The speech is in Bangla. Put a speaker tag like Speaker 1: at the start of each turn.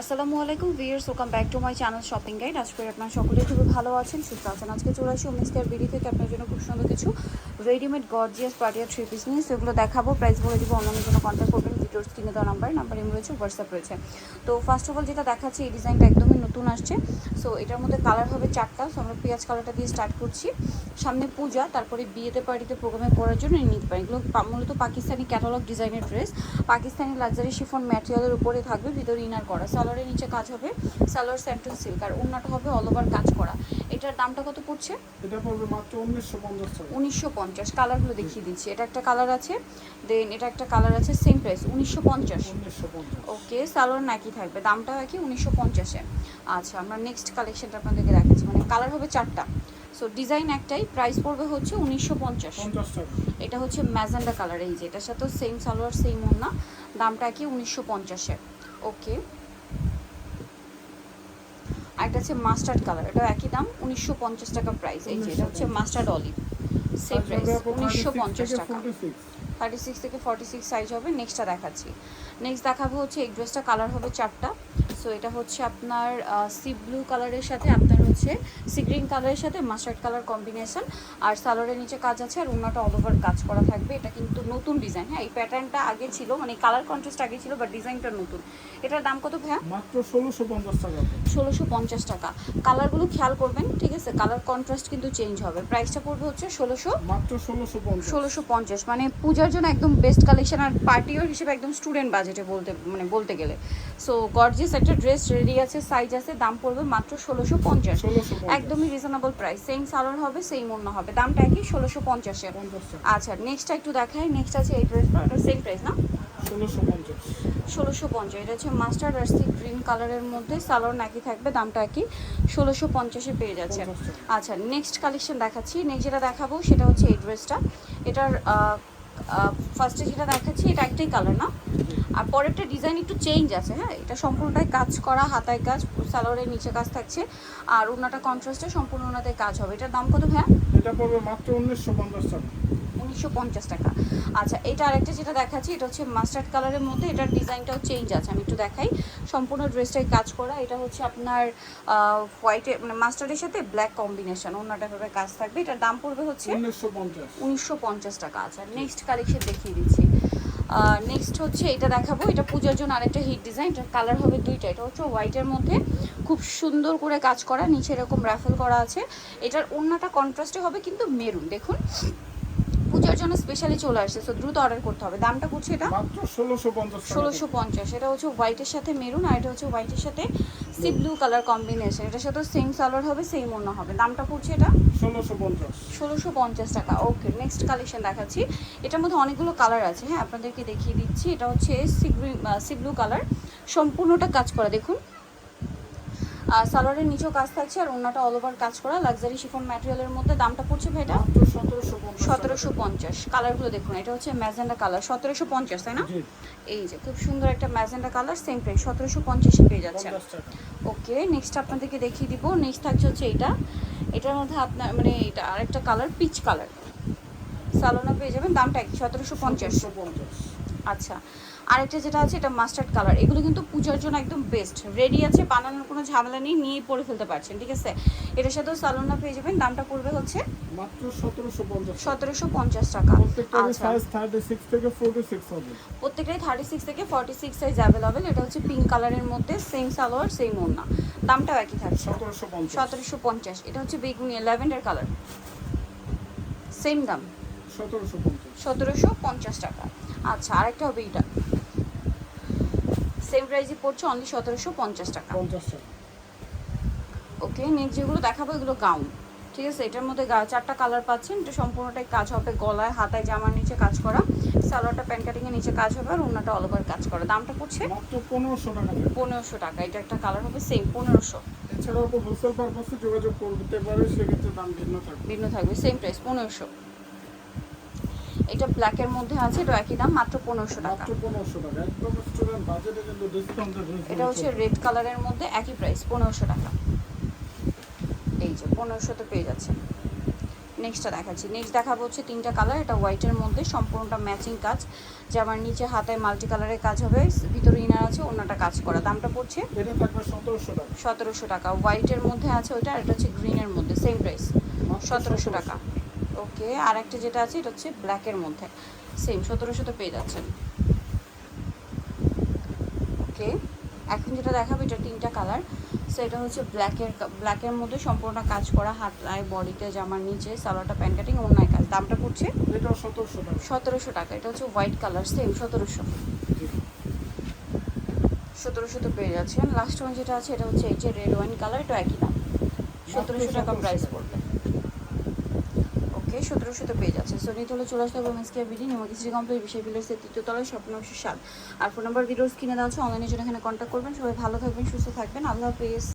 Speaker 1: আসসালামু আলাইকুম viewers welcome back to my channel shopping guide আজকে আপনার সকলে খুবই ভালো আছেন, সুস্থ আছেন। আজকে চলে আসি উমেশকেয়ার বিডি থেকে। আপনার জন্য খুব সুন্দর কিছু readymade gorgeous partywear three piece নিয়ে। সেগুলো দেখাবো প্রাইস বলে দিব, অন্যান্য জন্য কন্ট্যাক্ট করবেন। ভিডিওর স্ক্রিনে দেওয়া নাম্বার নাম্বার এম রয়েছে হোয়াটসঅ্যাপ রয়েছে। তো ফার্স্ট অফ অল যেটা দেখাচ্ছি, এই ডিজাইনটা একদমই নতুন আসছে। সো এটার মধ্যে কালার হবে চারটা। সো আমরা পেঁয়াজ কালারটা দিয়ে স্টার্ট করছি। সামনে পূজা তারপরে বিয়েতে পার্টিতে প্রোগ্রামে পড়ার জন্য নিয়ে নিতে পারেন এগুলো মূলত পাকিস্তানি ক্যাটালগ ডিজাইনের ড্রেস পাকিস্তানি লাক্সারি শিফন ম্যাটেরিয়ালের উপরে থাকবে ভিতরে ইনার করা। সালোয়ারের নিচে কাজ হবে সালোয়ার স্যান্টন সিল্ক আর অন্যটা হবে অল ওভার কাজ করা। এটার দামটা কত পড়ছে?
Speaker 2: এটা পড়বে মাত্র উনিশশো পঞ্চাশ
Speaker 1: উনিশশো পঞ্চাশ কালারগুলো দেখিয়ে দিচ্ছি। এটা একটা কালার আছে দেন এটা একটা কালার আছে সেম প্রাইস উনিশশো পঞ্চাশ। ওকে সালোয়ার নাকি থাকবে? দামটাও কি উনিশশো পঞ্চাশে। আচ্ছা আমরা নেক্সট কালেকশনটা আপনাদেরকে দেখাচ্ছি। মানে কালার হবে চারটা। সো ডিজাইন একটাই প্রাইস পড়বে হচ্ছে উনিশশো পঞ্চাশ। এটা হচ্ছে ম্যাজেন্ডা কালার এই যে এটার সাথেও সেম সালোয়ার সেম ওনা দামটা কি উনিশশো পঞ্চাশে ওকে আরেকটা হচ্ছে মাস্টার্ড কালার এটা একই দাম উনিশশো পঞ্চাশ টাকা প্রাইস এই যে এটা হচ্ছে মাস্টার্ড অলিভ সেম প্রাইস উনিশশো পঞ্চাশ টাকা। থার্টি সিক্স থেকে ফর্টি সিক্স সাইজ হবে নেক্সটটা দেখাচ্ছি। নেক্সট দেখাবো হচ্ছে এই ড্রেসটা কালার হবে চারটা। সো এটা হচ্ছে আপনার সি ব্লু কালারের সাথে আপনার হচ্ছে সি গ্রিন কালারের সাথে মাস্টার্ড কালার কম্বিনেশন আর সালোয়ারের নিচে কাজ আছে আর অন্যটা অল ওভার কাজ করা থাকবে। এটা কিন্তু নতুন ডিজাইন হ্যাঁ এই প্যাটার্নটা আগে ছিল মানে কালার কন্ট্রাস্ট আগে ছিল বাট ডিজাইনটা নতুন। এটার দাম কত ভাইয়া?
Speaker 2: মাত্র ষোলোশো পঞ্চাশ টাকা।
Speaker 1: ষোলোশো পঞ্চাশ টাকা। কালারগুলো খেয়াল করবেন ঠিক আছে? কালার কন্ট্রাস্ট কিন্তু চেঞ্জ হবে। প্রাইসটা পড়বে হচ্ছে ষোলোশো
Speaker 2: মাত্র ষোলোশো পঞ্চাশ।
Speaker 1: ষোলোশো পঞ্চাশ। মানে পূজার জন্য একদম বেস্ট কালেকশন আর পার্টিওর হিসেবে একদম স্টুডেন্ট বাজেটে বলতে মানে বলতে গেলে। সো গর্জিয়াস একটা ড্রেস রেডি আছে সাইজ আছে দাম পড়বে মাত্র ষোলোশো পঞ্চাশ। একদমই রিজনেবল প্রাইস সেম সালোয়ার হবে সেম অন্য হবে। দামটা একই ষোলোশো পঞ্চাশে। আচ্ছা নেক্সটটা একটু দেখাই। নেক্সট আছে এই ড্রেসটা এটা সেম প্রাইস না?
Speaker 2: ষোলোশো পঞ্চাশ।
Speaker 1: এটা হচ্ছে মাস্টার্ড আর সি গ্রিন কালারের মধ্যে সালোয়ার নাকি থাকবে দামটা একই। ষোলোশো পঞ্চাশে পেয়ে যাচ্ছে। আচ্ছা নেক্সট কালেকশন দেখাচ্ছি। নেক্সট যেটা দেখাবো সেটা হচ্ছে এই ড্রেসটা এটার ফার্স্টে যেটা দেখাচ্ছি, এটা একটাই কালার না। আর পরেরটা ডিজাইন একটু চেঞ্জ আছে হ্যাঁ? এটা সম্পূর্ণটাই কাজ করা, হাতায় কাজ সালোয়ারের নিচে কাজ থাকছে। আর ওনাটা কন্ট্রাস্টে সম্পূর্ণ ওনাতে কাজ হবে। এটার দাম কত হ্যাঁ
Speaker 2: এটা পড়বে মাত্র উনিশশো পঞ্চাশ টাকা।
Speaker 1: উনিশশো পঞ্চাশ টাটা আচ্ছা এটা আরেকটা যেটা দেখাচ্ছি এটা হচ্ছে মাস্টার্ড কালারের মধ্যে এটার ডিজাইনটাও চেঞ্জ আছে আমি একটু দেখাই। সম্পূর্ণ ড্রেসটাই কাজ করা এটা হচ্ছে আপনার হোয়াইটে মানে মাস্টার্ডের সাথে ব্ল্যাক কম্বিনেশন অন্যটা ভাবে কাজ থাকবে এটার দাম পড়বে হচ্ছে
Speaker 2: উনিশশো পঞ্চাশ।
Speaker 1: টাকা আচ্ছা নেক্সট কালেকশন দেখিয়ে দিচ্ছি। নেক্সট হচ্ছে এটা দেখাবো এটা পূজার জন্য আরেকটা হিট ডিজাইন এটার কালার হবে দুইটা এটা হচ্ছে হোয়াইটের মধ্যে খুব সুন্দর করে কাজ করা নিচে এরকম রাফেল করা আছে। এটার অন্যটা কন্ট্রাস্টে হবে কিন্তু মেরুন দেখুন। জন্য স্পেশালি চলে আসছে সো দ্রুত অর্ডার করতে হবে। দামটা করছে এটা?
Speaker 2: মাত্র ষোলোশো পঞ্চাশ টাকা।
Speaker 1: ষোলোশো পঞ্চাশ। এটা হচ্ছে হোয়াইটের সাথে মেরুন আর এটা হচ্ছে হোয়াইটের সাথে সি ব্লু কালার কম্বিনেশন এটার সাথে সেম সালোয়ার হবে সেম অন্য হবে। দামটা পড়ছে এটা?
Speaker 2: ষোলোশো পঞ্চাশ।
Speaker 1: ষোলোশো পঞ্চাশ টাকা। ওকে নেক্সট কালেকশন দেখাচ্ছি। এটার মধ্যে অনেকগুলো কালার আছে হ্যাঁ? আপনাদেরকে দেখিয়ে দিচ্ছি। এটা হচ্ছে সি ব্লু কালার সম্পূর্ণটা কাজ করা দেখুন। আর সালোয়ারের নিচেও কাজ থাকছে আর অন্যটা অল ওভার কাজ করা। লাক্সারি শিফন ম্যাটেরিয়ালের মধ্যে দামটা পড়ছে ভাইটা
Speaker 2: সতেরোশো পঞ্চাশ।
Speaker 1: কালারগুলো দেখুন এটা হচ্ছে ম্যাজেন্ডা কালার সতেরোশো পঞ্চাশ তাই না? এই যে খুব সুন্দর একটা ম্যাজেন্ডা কালার সেম প্রাইস সতেরোশো পঞ্চাশে পেয়ে যাচ্ছে। ওকে নেক্সট আপনাদেরকে দেখিয়ে দিব। নেক্সট থাকছে হচ্ছে এটা। এটার মধ্যে আপনার মানে এটা আরেকটা কালার পিচ কালার সালোনা পেয়ে যাবেন দামটা কি সতেরোশো পঞ্চাশ।
Speaker 2: পঞ্চাশ।
Speaker 1: আচ্ছা আরেকটা যেটা আছে এটা মাস্টার্ড কালার এগুলো কিন্তু পূজার জন্য একদম বেস্ট রেডি আছে বানানোর কোনো ঝামেলা নেই নিয়ে পরে ফেলতে পারছেন ঠিক আছে? এটার সাথেও সালোনা পেয়ে যাবেন দামটা পড়বে হচ্ছে
Speaker 2: মাত্র সতেরোশো পঞ্চাশ
Speaker 1: টাকা। আচ্ছা। প্রত্যেকটাই থার্টি সিক্স থেকে ফর্টি সিক্স সাইজ অ্যাভেলেবেল এটা হচ্ছে পিঙ্ক কালারের মধ্যে সেম সালোয়ার সেম দামটাও একই থাকছে।
Speaker 2: সতেরোশো পঞ্চাশ।
Speaker 1: এটা হচ্ছে বেগুনি ল্যাভেন্ডার কালার সেম দাম।
Speaker 2: সতেরোশো পঞ্চাশ
Speaker 1: টাকা। আচ্ছা আরেকটা হবে এটা সেম প্রাইসই পড়ছে অনলি সতেরোশো পঞ্চাশ টাকা।
Speaker 2: পঞ্চাশ টাকা।
Speaker 1: ওকে নেক্সট যেগুলো দেখাবো এগুলো গাউন ঠিক আছে এটার মধ্যে গা- চারটা কালার পাচ্ছেন। এটা সম্পূর্ণটাই কাজ হবে গলায় হাতায় জামার নিচে কাজ করা। সালোয়ারটা প্যান্ট কাটিংয়ের নিচে কাজ হবে আর অন্যটা অল ওভার কাজ করা। দামটা পড়ছে
Speaker 2: পনেরোশো টাকা।
Speaker 1: পনেরোশো টাকা। এটা একটা কালার হবে সেম পনেরোশো।
Speaker 2: এছাড়াও হোলসেল পারপাসে যোগাযোগ করতে পারে সেক্ষেত্রে দাম ভিন্ন থাকবে।
Speaker 1: ভিন্ন থাকবে সেম প্রাইস পনেরোশো। এটা ব্ল্যাকের মধ্যে আছে এটা একই দাম মাত্র পনেরোশো টাকা। এটা হচ্ছে রেড কালারের মধ্যে একই প্রাইস পনেরোশো টাকা। এই যে পনেরোশোতে পেয়ে যাচ্ছে নেক্সটটা দেখাচ্ছি। নেক্সট দেখাবো হচ্ছে তিনটা কালার এটা হোয়াইটের মধ্যে সম্পূর্ণটা ম্যাচিং কাজ। জামার নিচে হাতায় মাল্টি কালারের কাজ হবে ভিতরে ইনার আছে অন্যটা কাজ করা। দামটা পড়ছে
Speaker 2: সতেরোশো টাকা।
Speaker 1: হোয়াইটের মধ্যে আছে ওইটা আর এটা হচ্ছে গ্রিনের মধ্যে সেম প্রাইস সতেরোশো টাকা। ওকে আর একটা যেটা আছে এটা হচ্ছে ব্ল্যাকের মধ্যে। সেম সতেরোশোতে পেয়ে যাচ্ছেন। ওকে এখন যেটা দেখাবো এটা তিনটা কালার সো এটা হচ্ছে ব্ল্যাকের ব্ল্যাকের মধ্যে সম্পূর্ণ কাজ করা হাতায় বডিতে জামার নিচে সালোয়ারটা প্যান্ট কাটিং অন্যায় কাজ দামটা পড়ছে?
Speaker 2: সতেরোশো টাকা।
Speaker 1: সতেরোশো টাকা এটা হচ্ছে হোয়াইট কালার সেম সতেরোশো।
Speaker 2: সতেরোশো
Speaker 1: তো পেয়ে যাচ্ছেন। লাস্ট ওয়ান যেটা আছে এটা হচ্ছে এই যে রেড ওয়াইন কালার এটা একই দাম। সতেরোশো টাকা
Speaker 2: 1700
Speaker 1: প্রাইস পড়বে। সতেরোশোতে পেয়ে যাচ্ছে। সো নিতে হলে চলে আসতে হবে মিসকিয়া বিডি কিছু কমপ্লিট বিষয় বিলের তৃতীয় তলায়, স্বপ্ন সাত। আর ফোন নাম্বার ভিডিওস কিনে দেওয়া হচ্ছে অনলাইনে জন্য এখানে কন্ট্যাক্ট করবেন। সবাই ভালো থাকবেন, সুস্থ থাকবেন। আল্লাহ হাফেজ।